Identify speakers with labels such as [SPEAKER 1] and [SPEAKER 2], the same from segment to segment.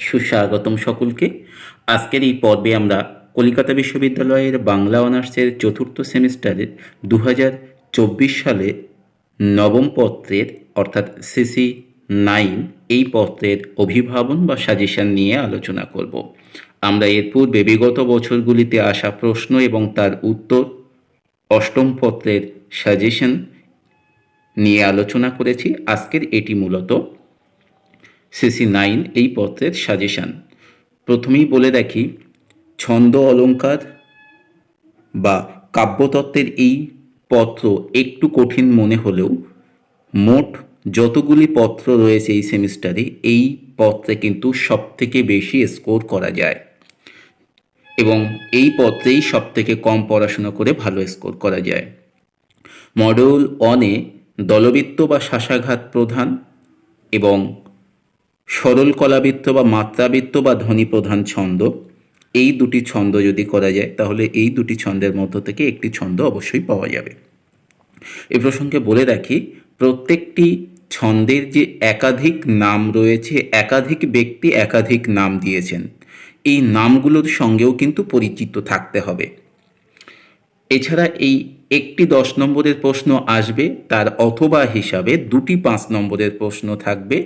[SPEAKER 1] সুস্বাগতম সকলকে। আজকের এই পর্বে আমরা কলিকাতা বিশ্ববিদ্যালয়ের বাংলা অনার্সের চতুর্থ সেমিস্টারের দু সালে নবম পত্রের, অর্থাৎ সিসি নাইন, এই পত্রের অভিভাবন বা সাজেশন নিয়ে আলোচনা করব। আমরা এর পূর্বে বিগত বছরগুলিতে আসা প্রশ্ন এবং তার উত্তর, অষ্টম পত্রের সাজেশন নিয়ে আলোচনা করেছি। আজকের এটি মূলত সিসি নাইন এই পত্রের সাজেশান। প্রথমেই বলে রাখি ছন্দ অলঙ্কার বা কাব্যতত্ত্বের এই পত্র একটু কঠিন মনে হলেও মোট যতগুলি পত্র রয়েছে এই সেমিস্টারে এই পত্রে কিন্তু সবথেকে বেশি স্কোর করা যায় এবং এই পত্রেই সবথেকে কম পড়াশোনা করে ভালো স্কোর করা যায়। মডেল অনে দলবৃত্ত বা শাসাঘাত প্রধান এবং সরল কলাবৃত্ত বা মাত্রাবৃত্ত বা ধ্বনি প্রধান ছন্দ, এই দুটি ছন্দ যদি করা যায়, তাহলে এই দুটি ছন্দের মধ্য থেকে একটি ছন্দ অবশ্যই পাওয়া যাবে। এ প্রসঙ্গে বলে রাখি, প্রত্যেকটি ছন্দের যে একাধিক নাম রয়েছে, একাধিক ব্যক্তি একাধিক নাম দিয়েছেন, এই নামগুলোর সঙ্গেও কিন্তু পরিচিত থাকতে হবে। এছাড়া এই একটি দশ নম্বরের প্রশ্ন আসবে, তার অথবা হিসাবে দুটি পাঁচ নম্বরের প্রশ্ন থাকবে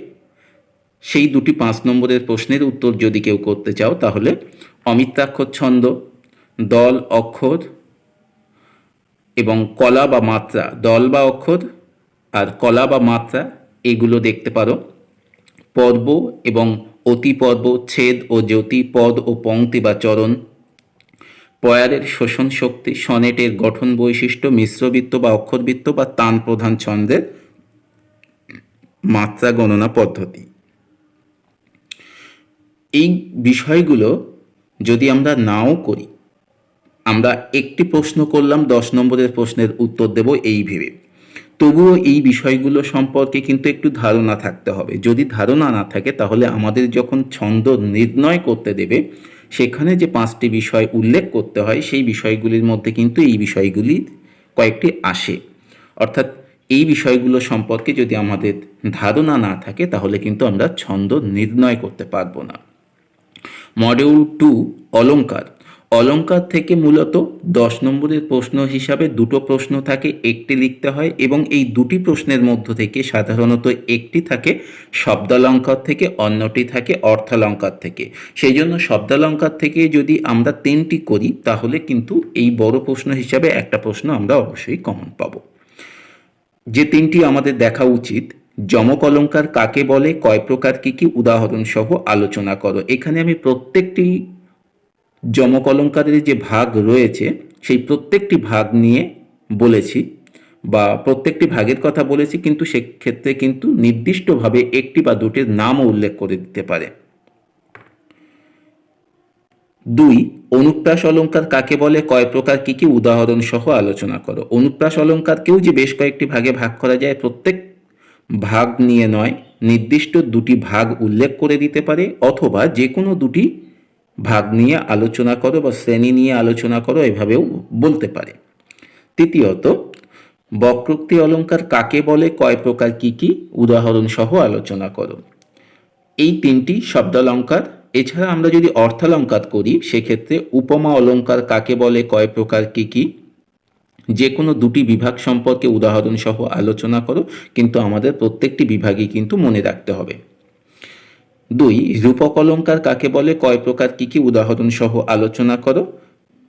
[SPEAKER 1] সেই দুটি পাঁচ নম্বরের প্রশ্নের উত্তর যদি কেউ করতে চাও, তাহলে অমিত্রাক্ষর ছন্দ, দল, অক্ষর এবং কলা বা মাত্রা, দল বা অক্ষর আর কলা বা মাত্রা এগুলো দেখতে পারো। পর্ব এবং অতি পর্ব ছেদ ও জ্যোতি, পদ ও পংক্তি বা চরণ, পয়ারের শোষণ শক্তি, সনেটের গঠন বৈশিষ্ট্য, মিশ্রবৃত্ত বা অক্ষরবৃত্ত বা তান প্রধান ছন্দের মাত্রা গণনা পদ্ধতি। এই বিষয়গুলো যদি আমরা নাও করি, আমরা একটি প্রশ্ন করলাম, দশ নম্বরের প্রশ্নের উত্তর দেব এই ভেবে। তবুও এই বিষয়গুলো সম্পর্কে কিন্তু একটু ধারণা থাকতে হবে। যদি ধারণা না থাকে, তাহলে আমাদের যখন ছন্দ নির্ণয় করতে দেবে, সেখানে যে পাঁচটি বিষয় উল্লেখ করতে হয়, সেই বিষয়গুলির মধ্যে কিন্তু এই বিষয়গুলি কয়েকটি আসে। অর্থাৎ এই বিষয়গুলো সম্পর্কে যদি আমাদের ধারণা না থাকে, তাহলে কিন্তু আমরা ছন্দ নির্ণয় করতে পারব না। মডিউল টু অলঙ্কার অলঙ্কার থেকে মূলত দশ নম্বরের প্রশ্ন হিসাবে দুটো প্রশ্ন থাকে, একটি লিখতে হয় এবং এই দুটি প্রশ্নের মধ্য থেকে সাধারণত একটি থাকে শব্দালঙ্কার থেকে, অন্যটি থাকে অর্থালঙ্কার থেকে। সেই জন্য শব্দালঙ্কার থেকে যদি আমরা তিনটি করি, তাহলে কিন্তু এই বড় প্রশ্ন হিসাবে একটা প্রশ্ন আমরা অবশ্যই কমন পাবো। যে তিনটি আমাদের দেখা উচিত যমক অলঙ্কার কাকে বলে, কয় প্রকার, কি কি উদাহরণ সহ আলোচনা করো। এখানে আমি প্রত্যেকটি যমক অলঙ্কারের যে ভাগ রয়েছে, সেই প্রত্যেকটি ভাগ নিয়ে বলেছি বা প্রত্যেকটি ভাগের কথা বলেছি, কিন্তু সেক্ষেত্রে কিন্তু নির্দিষ্টভাবে একটি বা দুটির নামও উল্লেখ করে দিতে পারে। দুই, অনুপ্রাস অলঙ্কার কাকে বলে, কয় প্রকার, কি কি উদাহরণ সহ আলোচনা করো। অনুপ্রাস অলঙ্কারকেও যে বেশ কয়েকটি ভাগে ভাগ করা যায়, প্রত্যেক ভাগ নিয়ে নয়, নির্দিষ্ট দুটি ভাগ উল্লেখ করে দিতে পারে, অথবা যে কোনো দুটি ভাগ নিয়ে আলোচনা করো বা শ্রেণি নিয়ে আলোচনা করো, এভাবেও বলতে পারে। তৃতীয়ত, বক্রোক্তি অলঙ্কার কাকে বলে, কয় প্রকার কি কি উদাহরণ সহ আলোচনা করো। এই তিনটি শব্দালঙ্কার, এছাড়া আমরা যদি অর্থালঙ্কার করি, সেক্ষেত্রে উপমা অলঙ্কার কাকে বলে, কয় প্রকার কি কি যে কোনো দুটি বিভাগ সম্পর্কে উদাহরণ সহ আলোচনা করো, কিন্তু আমাদের প্রত্যেকটি বিভাগই কিন্তু মনে রাখতে হবে। দুই, রূপক অলঙ্কার কাকে বলে? কয় প্রকার কি কি উদাহরণ সহ আলোচনা করো।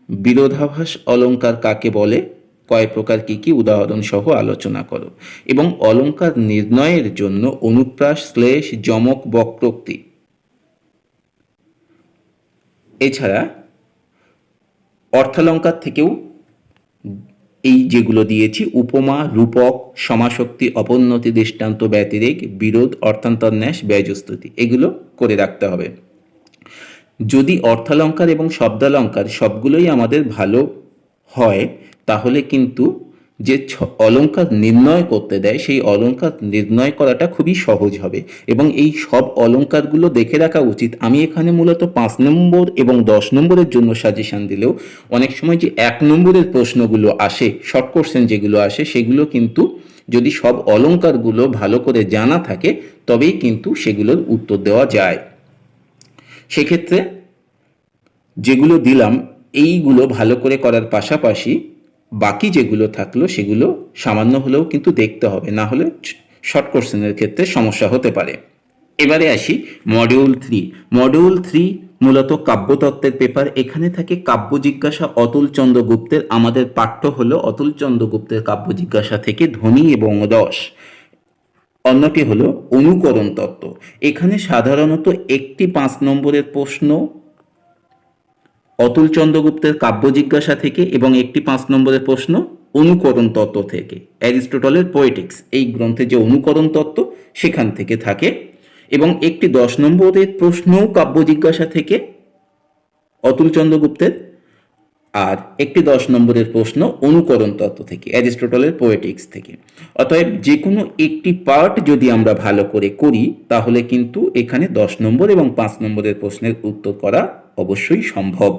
[SPEAKER 1] বিরোধাভাস অলঙ্কার কাকে বলে? কয় প্রকার কি কি উদাহরণ সহ আলোচনা করো। এবং অলঙ্কার নির্ণয়ের জন্য অনুপ্রাস শ্লেষ যমক বক্রোক্তি। এছাড়া অর্থালঙ্কার থেকেও এই যেগুলো দিয়েছি, উপমা, রূপক সমাশক্তি অপোন্নতি, দৃষ্টান্ত, ব্যতিরেক, বিরোধ, অর্থান্তন্যাস, ব্যয়জস্তুতি, এগুলো করে রাখতে হবে। যদি অর্থালঙ্কার এবং শব্দালঙ্কার সবগুলোই আমাদের ভালো হয়, তাহলে কিন্তু যে অলঙ্কার নির্ণয় করতে দেয়, সেই অলঙ্কার নির্ণয় করাটা খুবই সহজ হবে। এবং এই সব অলঙ্কারগুলো দেখে রাখা উচিত। আমি এখানে মূলত পাঁচ নম্বর এবং দশ নম্বরের জন্য সাজেশান দিলেও অনেক সময় যে এক নম্বরের প্রশ্নগুলো আসে শর্ট কোশ্চেন যেগুলো আসে, সেগুলো কিন্তু যদি সব অলঙ্কারগুলো ভালো করে জানা থাকে, তবেই কিন্তু সেগুলোর উত্তর দেওয়া যায়। সেক্ষেত্রে যেগুলো দিলাম, এইগুলো ভালো করে করার পাশাপাশি বাকি যেগুলো থাকল সেগুলো সামান্য হলেও কিন্তু দেখতে হবে, না হলে শর্ট কোশ্চেনের ক্ষেত্রে সমস্যা হতে পারে। এবারে আসি মডিউল থ্রি মডিউল থ্রি মূলত কাব্যতত্ত্বের পেপার এখানে থাকে কাব্য জিজ্ঞাসা অতুল চন্দ্রগুপ্তের আমাদের পাঠ্য হলো অতুল চন্দ্রগুপ্তের কাব্য জিজ্ঞাসা থেকে ধ্বনি এবং দশ অন্যটি হলো অনুকরণ তত্ত্ব। এখানে সাধারণত একটি পাঁচ নম্বরের প্রশ্ন অতুল চন্দ্রগুপ্তের কাব্য জিজ্ঞাসা থেকে এবং একটি পাঁচ নম্বরের প্রশ্ন, অনুকরণ তত্ত্ব থেকে। অ্যারিস্টোটলের পোয়েটিক্স এই গ্রন্থে যে অনুকরণ তত্ত্ব, সেখান থেকে থাকে। এবং একটি দশ নম্বরের প্রশ্নও কাব্য জিজ্ঞাসা থেকে অতুল চন্দ্রগুপ্তের। আর একটি দশ নম্বরের প্রশ্ন, অনুকরণ তত্ত্ব থেকে, অ্যারিস্টোটলের পোয়েটিক্স থেকে। অতএব যে কোনো একটি পার্ট যদি আমরা ভালো করে করি, তাহলে কিন্তু এখানে দশ নম্বর এবং পাঁচ নম্বরের প্রশ্নের উত্তর করা অবশ্যই সম্ভব।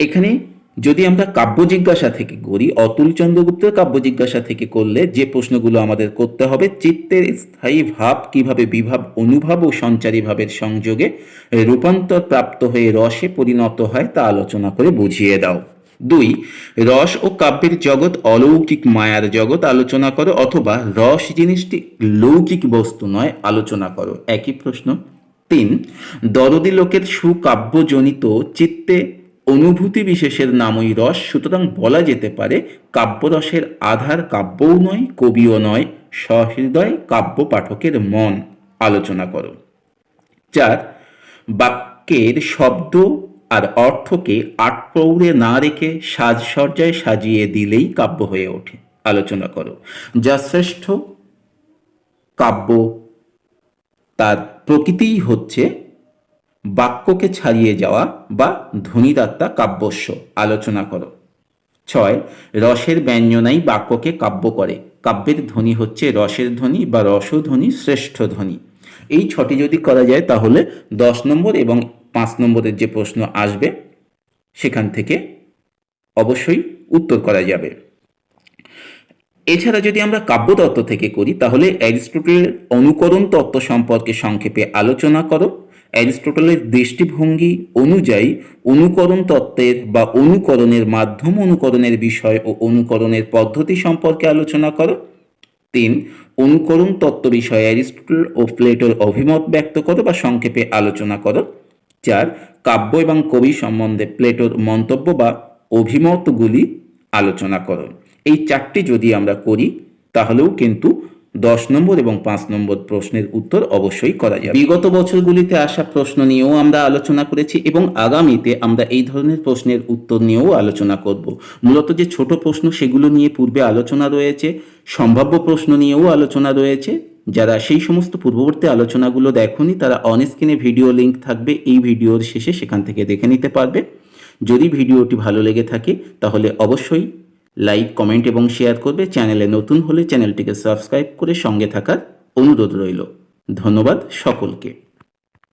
[SPEAKER 1] এখানে যদি আমরা কাব্য জিজ্ঞাসা থেকে করি, অতুল চন্দ্রগুপ্তের কাব্য জিজ্ঞাসা থেকে করলে যে প্রশ্নগুলো আমাদের করতে হবে, চিত্তের স্থায়ী ভাব কীভাবে বিভাব, অনুভাব ও সঞ্চারী ভাবের সংযোগে রূপান্তর প্রাপ্ত হয়ে রসে পরিণত হয় তা আলোচনা করে বুঝিয়ে দাও। দুই, রস ও কাব্যের জগৎ অলৌকিক মায়ার জগৎ আলোচনা করো অথবা রস জিনিসটি লৌকিক বস্তু নয়, আলোচনা করো। একই প্রশ্ন। তিন, দরদি লোকের সুকাব্যজনিত চিত্তে অনুভূতি বিশেষের নামই রস, সুতরাং বলা যেতে পারে কাব্যরসের আধার কাব্যও নয়, কবিও নয়, সহৃদয় কাব্য পাঠকের মন। আলোচনা করো। চার, বাক্যের শব্দ আর অর্থকে আটপৌরে না রেখে সাজসজ্জায় সাজিয়ে দিলেই কাব্য হয়ে ওঠে। আলোচনা করো। যা শ্রেষ্ঠ কাব্য, তার প্রকৃতিই হচ্ছে বাক্যকে ছাড়িয়ে যাওয়া বা ধ্বনিদাত্তা কাব্যস্য। আলোচনা করো। ছয়, রসের ব্যঞ্জনাই বাক্যকে কাব্য করে। কাব্যের ধ্বনি হচ্ছে রসের ধ্বনি বা রসধ্বনি শ্রেষ্ঠ ধ্বনি। এই ছটি যদি করা যায় তাহলে দশ নম্বর এবং পাঁচ নম্বরের যে প্রশ্ন আসবে, সেখান থেকে অবশ্যই উত্তর করা যাবে। এছাড়া যদি আমরা কাব্যতত্ত্ব থেকে করি, তাহলে অ্যারিস্টোটেলের অনুকরণ তত্ত্ব সম্পর্কে সংক্ষেপে আলোচনা করো। অ্যারিস্টোটলের দৃষ্টিভঙ্গি অনুযায়ী অনুকরণ তত্ত্বের বা অনুকরণের মাধ্যম অনুকরণের বিষয় ও অনুকরণের পদ্ধতি সম্পর্কে আলোচনা করো। তিন, অনুকরণ তত্ত্ব বিষয়ে অ্যারিস্টোটল ও প্লেটোর অভিমত ব্যক্ত করো বা সংক্ষেপে আলোচনা করো। চার, কাব্য এবং কবি সম্বন্ধে প্লেটোর মন্তব্য বা অভিমতগুলি আলোচনা করো। এই চারটি যদি আমরা করি, তাহলেও কিন্তু দশ নম্বর এবং পাঁচ নম্বর প্রশ্নের উত্তর অবশ্যই করা যাবে। বিগত বছরগুলিতে আসা প্রশ্ন নিয়েও আমরা আলোচনা করেছি এবং আগামীতে আমরা এই ধরনের প্রশ্নের উত্তর নিয়েও আলোচনা করব। মূলত যে ছোট প্রশ্ন সেগুলো নিয়ে পূর্বে আলোচনা রয়েছে, সম্ভাব্য প্রশ্ন নিয়েও আলোচনা রয়েছে। যারা সেই সমস্ত পূর্ববর্তী আলোচনাগুলো দেখনি, তারা অন স্ক্রিনে ভিডিও লিঙ্ক থাকবে, এই ভিডিওর শেষে সেখান থেকে দেখে নিতে পারবে। যদি ভিডিওটি ভালো লেগে থাকে, তাহলে অবশ্যই লাইক কমেন্ট এবং শেয়ার করবে। চ্যানেলে নতুন হলে চ্যানেলটিকে সাবস্ক্রাইব করে সঙ্গে থাকার অনুরোধ রইল। ধন্যবাদ সকলকে।